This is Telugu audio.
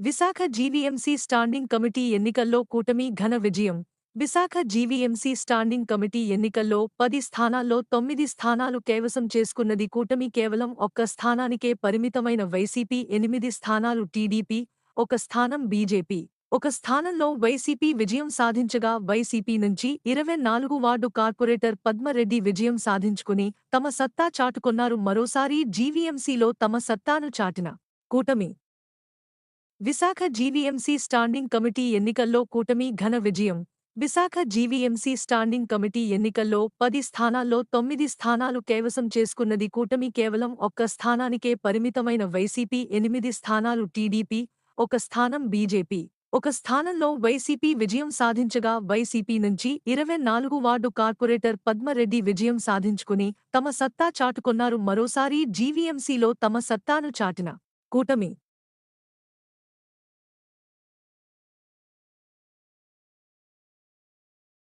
విశాఖ జీవీఎంసీ స్టాండింగ్ కమిటీ ఎన్నికల్లో కూటమి ఘన విజయం. విశాఖ జీవీఎంసీ స్టాండింగ్ కమిటీ ఎన్నికల్లో పది స్థానాల్లో తొమ్మిది స్థానాలు కైవసం చేసుకున్నది కూటమి కేవలం ఒక్క స్థానానికే పరిమితమైన వైసీపీ ఎనిమిది స్థానాలు టీడీపీ ఒక స్థానం బీజేపీ. ఒక స్థానంలో వైసీపీ విజయం సాధించగా వైసీపీ నుంచి ఇరవై నాలుగు వార్డు కార్పొరేటర్ పద్మరెడ్డి విజయం సాధించుకుని తమ సత్తా చాటుకున్నారు. మరోసారి జీవీఎంసీలో తమ సత్తాను చాటిన కూటమి విశాఖ జీవీఎంసీ స్టాండింగ్ కమిటీ ఎన్నికల్లో కూటమి ఘన విజయం. విశాఖ జీవీఎంసీ స్టాండింగ్ కమిటీ ఎన్నికల్లో పది స్థానాల్లో తొమ్మిది స్థానాలు కైవసం చేసుకున్నది కూటమి కేవలం ఒక్క స్థానానికే పరిమితమైన వైసీపీ ఎనిమిది స్థానాలు టీడీపీ ఒక స్థానం బీజేపీ. ఒక స్థానంలో వైసీపీ విజయం సాధించగా వైసీపీ నుంచి ఇరవై నాలుగు వార్డు కార్పొరేటర్ పద్మరెడ్డి విజయం సాధించుకుని తమ సత్తా చాటుకున్నారు. మరోసారి జీవీఎంసీలో తమ సత్తాను చాటిన కూటమి